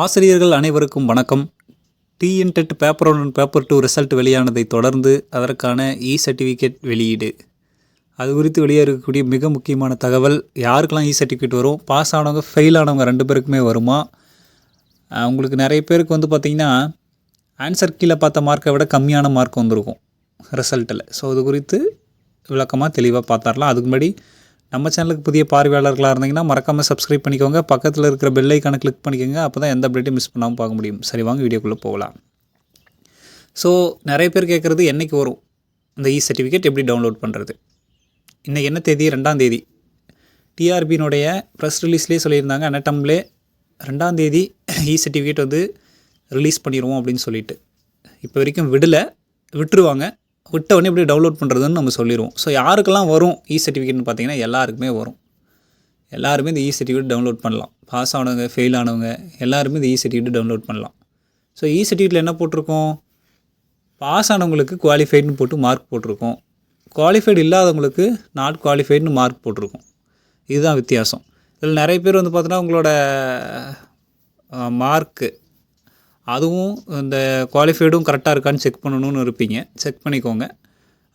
ஆசிரியர்கள் அனைவருக்கும் வணக்கம். TNTET paper one paper two result வெளியானதை தொடர்ந்து அதற்கான இ சர்டிஃபிகேட் வெளியீடு. அது குறித்து வெளியே இருக்கக்கூடிய மிக முக்கியமான தகவல் யாருக்கெல்லாம் இ சர்டிஃபிகேட் வரும் பாஸ் ஆனவங்க ஃபெயில் ஆனவங்க ரெண்டு பேருக்குமே வருமா? உங்களுக்கு நிறைய பேருக்கு வந்து பார்த்திங்கன்னா ஆன்சர் கீழே பார்த்த மார்க்கை விட கம்மியான மார்க் வந்திருக்கும் ரிசல்ட்டில் ஸோ அது குறித்து விளக்கமாக தெளிவாக பார்த்தாரலாம். அதுக்கு முன்னாடி நம்ம சேனலுக்கு புதிய பார்வையாளர்களாக இருந்தீங்கன்னா மறக்காமல் சப்ஸ்கிரைப் பண்ணிக்கோங்க. பக்கத்தில் இருக்கிற பெல் ஐக்கானை கிளிக் பண்ணிக்கோங்க. அப்போ தான் எந்த அப்டேட்டும் மிஸ் பண்ணாமல் பார்க்க முடியும். சரி வாங்க வீடியோக்குள்ளே போகலாம். ஸோ நிறைய பேர் கேட்குறது என்னைக்கு வரும்? இந்த இ சர்டிஃபிகேட் எப்படி டவுன்லோட் பண்ணுறது இன்றைக்கி என்ன தேதி? ரெண்டாம் தேதி. டிஆர்பியினுடைய ப்ரெஸ் ரிலீஸ்லேயே சொல்லியிருந்தாங்க. அனட்டம்லே ரெண்டாம் தேதி இ சர்டிஃபிகேட் வந்து ரிலீஸ் பண்ணிடுவோம் அப்படின்னு சொல்லிட்டு. இப்போ வரைக்கும் விடலை. விட்டுருவாங்க. விட்ட உடனே எப்படி டவுன்லோட் பண்ணுறதுன்னு நம்ம சொல்லிடுவோம் ஸோ யாருக்கெல்லாம் வரும் இ சர்டிஃபிகேட்னு பார்த்தீங்கன்னா எல்லாருக்குமே வரும். எல்லாருமே இந்த இ சர்டிஃபிகேட் டவுன்லோட் பண்ணலாம். பாஸ் ஆனவங்க ஃபெயில் ஆனவங்க எல்லாருமே இந்த இ சர்டிஃபிகேட் டவுன்லோட் பண்ணலாம். ஸோ இ சர்டிஃபிகேட்டில் என்ன போட்டிருக்கோம்? பாஸ் ஆனவங்களுக்கு குவாலிஃபைடுன்னு போட்டு மார்க் போட்டிருக்கோம். குவாலிஃபைடு இல்லாதவங்களுக்கு நாட் குவாலிஃபைடுன்னு மார்க் போட்டிருக்கோம். இதுதான் வித்தியாசம். இதில் நிறைய பேர் வந்து பார்த்தோன்னா உங்களோட மார்க்கு அதுவும் இந்த குவாலிஃபைடும் கரெக்டாக இருக்கான்னு செக் பண்ணணும்னு இருப்பீங்க. செக் பண்ணிக்கோங்க.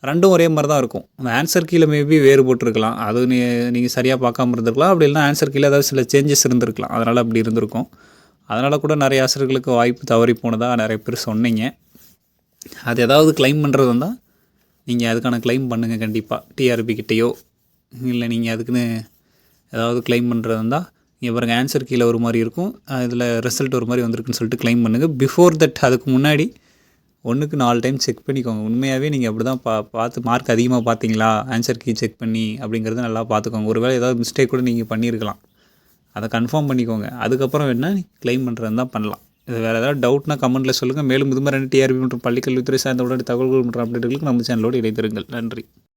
ரெண்டும் ஒரே மாதிரி தான் இருக்கும். ஆன்சர் கீழே மேபி வேறுபட்டிருக்கலாம் அது நீ நீங்கள் சரியாக பார்க்காம இருந்திருக்கலாம். அப்படி இல்லைனா ஆன்சர் கீழே ஏதாவது சில சேஞ்சஸ் இருந்திருக்கலாம். அதனால் அப்படி இருந்திருக்கும். அதனால் கூட நிறைய ஆசிரியர்களுக்கு வாய்ப்பு தவறி போனதாக நிறைய பேர் சொன்னீங்க. அது ஏதாவது க்ளைம் பண்ணுறது இருந்தால் நீங்கள் அதுக்கான க்ளைம் பண்ணுங்கள் கண்டிப்பாக டிஆர்பி கிட்டேயோ இல்லை நீங்கள் அதுக்குன்னு ஏதாவது க்ளைம் பண்ணுறது இருந்தால் இங்கே பாருங்கள் ஆன்சர் கீழே ஒரு மாதிரி இருக்கும். இதில் ரிசல்ட் ஒரு மாதிரி வந்திருக்குன்னு சொல்லிட்டு க்ளைம் பண்ணுங்கள் பிஃபோர் தட் அதுக்கு முன்னாடி ஒன்றுக்கு நாலு டைம் செக் பண்ணிக்கோங்க. உண்மையாகவே நீங்கள் அப்படி தான் பா பார்த்து மார்க் அதிகமாக பார்த்தீங்களா? ஆன்சர் கீ செக் பண்ணி அப்படிங்கிறத நல்லா பார்த்துக்கோங்க. ஒருவேளை ஏதாவது மிஸ்டேக் கூட நீங்கள் பண்ணியிருக்கலாம். அதை கன்ஃபார்ம் பண்ணிக்கோங்க. அதுக்கப்புறம் வேணால் க்ளைம் பண்ணுறது தான் பண்ணலாம். இது வேறு ஏதாவது டவுட்னா கமெண்ட்டில் சொல்லுங்கள் மேலும் இது மாதிரி டிஆர்பி மற்றும் பள்ளிக்கல்வித்துறை சார்ந்த உடனடி தகவல்கள் மற்றும் அப்டேட்டுகளுக்கு நம்ம சேனலோடு இணைந்திருங்கள். நன்றி.